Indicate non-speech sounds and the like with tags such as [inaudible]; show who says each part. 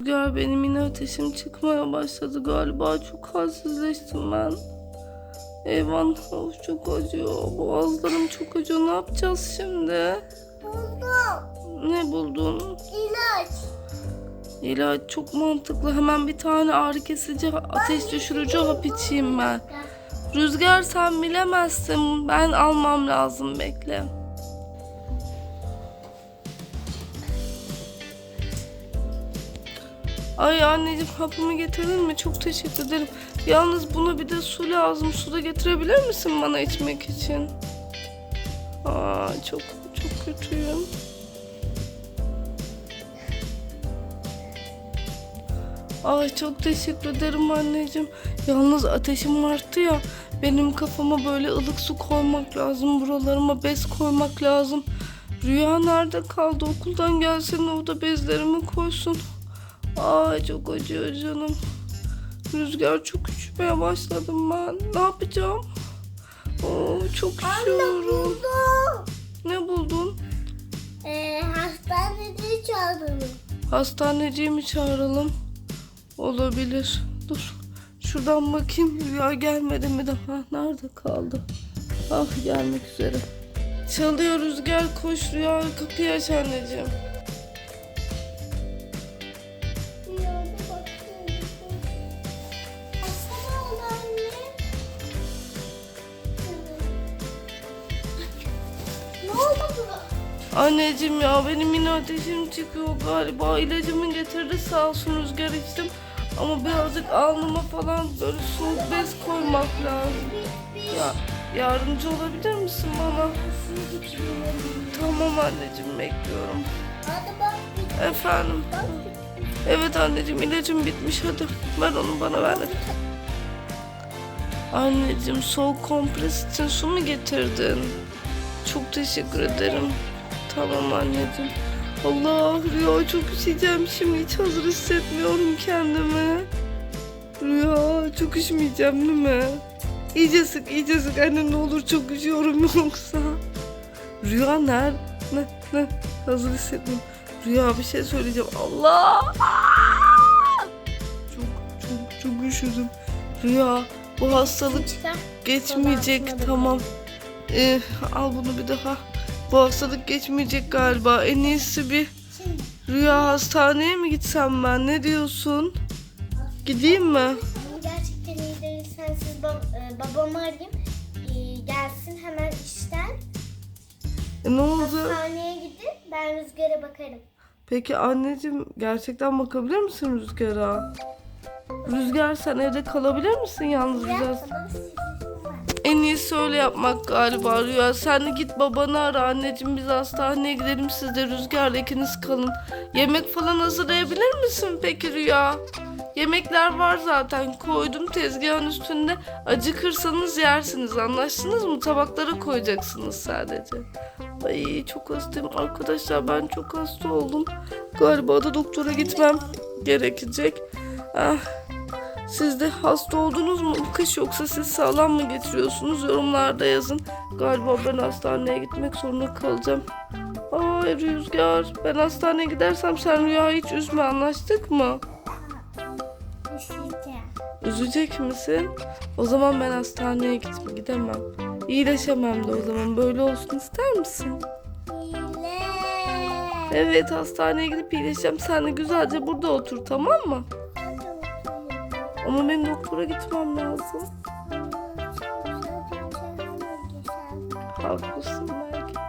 Speaker 1: Gör benim yine ateşim çıkmaya başladı galiba. Çok halsizleştim ben. Eyvah of çok acıyor. Boğazlarım çok acıyor. Ne yapacağız şimdi?
Speaker 2: Buldum.
Speaker 1: Ne buldun?
Speaker 2: İlaç.
Speaker 1: İlaç çok mantıklı. Hemen bir tane ağrı kesici, ateş düşürücü hap içeyim ben. Rüzgar sen bilemezsin. Ben almam lazım bekle. Ay anneciğim hapımı getirdin mi? Çok teşekkür ederim. Yalnız buna bir de su lazım. Su da getirebilir misin bana içmek için? Aa çok çok kötüyüm. Ay çok teşekkür ederim anneciğim. Yalnız ateşim arttı ya. Benim kafama böyle ılık su koymak lazım. Buralarıma bez koymak lazım. Rüya nerede kaldı? Okuldan gelsin o da bezlerimi koysun. Ay çok acıyor canım. Rüzgar çok üşümeye başladım ben. Ne yapacağım? Oo, çok üşüyorum. Ne buldun?
Speaker 2: Ee, hastanede çağırdım.
Speaker 1: Hastaneciyi mi çağıralım? Olabilir. Dur. Şuradan bakayım. Rüya gelmedi mi daha? Nerede kaldı? Ah gelmek üzere. Çalıyor rüzgar koş Rüya kapıyı aç anneciğim. Anneciğim ya benim yine ateşim çıkıyor galiba. İlacımı getirdi sağ olsun rüzgar içtim. Ama birazcık alnıma falan böyle soğuk bez koymak lazım. Ya yardımcı olabilir misin bana? Tamam anneciğim bekliyorum. Efendim. Evet anneciğim ilacım bitmiş hadi. Ver onu bana ver. Anneciğim soğuk kompres için su mu getirdin? Çok teşekkür ederim. Tamam anneciğim. Allah Rüya çok üşüyeceğim şimdi hiç hazır hissetmiyorum kendimi. Rüya çok üşümeyeceğim değil mi? İyice sık iyice sık anne ne olur çok üşüyorum [laughs] yoksa. Rüya nerede? Ne, ne? Hazır hissetmiyorum. Rüya bir şey söyleyeceğim. Allah! Çok çok çok üşüdüm. Rüya bu hastalık geçmeyecek tamam. Ee, al bunu bir daha. Bu hastalık geçmeyecek galiba. En iyisi bir
Speaker 2: Şimdi
Speaker 1: rüya hastaneye mi gitsem ben? Ne diyorsun? Gideyim mi?
Speaker 2: gerçekten iyi değilsen siz bab e, babamı arayayım. E, gelsin hemen işten.
Speaker 1: E, ne oldu?
Speaker 2: Hastaneye gidin. Ben Rüzgar'a bakarım.
Speaker 1: Peki anneciğim gerçekten bakabilir misin Rüzgar'a? Rüzgar sen evde kalabilir misin yalnız
Speaker 2: Ya,
Speaker 1: biraz? En iyisi öyle yapmak galiba Rüya. Sen de git babanı ara anneciğim biz hastaneye gidelim siz de Rüzgar'la ikiniz kalın. Yemek falan hazırlayabilir misin peki Rüya? Yemekler var zaten koydum tezgahın üstünde. Acıkırsanız yersiniz anlaştınız mı? Tabaklara koyacaksınız sadece. Ay çok hastayım arkadaşlar ben çok hasta oldum. Galiba da doktora gitmem gerekecek. Ah, siz de hasta oldunuz mu? Bu kış yoksa siz sağlam mı getiriyorsunuz? Yorumlarda yazın. Galiba ben hastaneye gitmek zorunda kalacağım. Ay Rüzgar. Ben hastaneye gidersem sen Rüya'yı hiç üzme anlaştık mı? Üzecek misin? O zaman ben hastaneye gitme gidemem. İyileşemem de o zaman. Böyle olsun ister misin? Evet hastaneye gidip iyileşeceğim. Sen de güzelce burada otur tamam mı? Ama benim doktora gitmem lazım. Haklısın ben.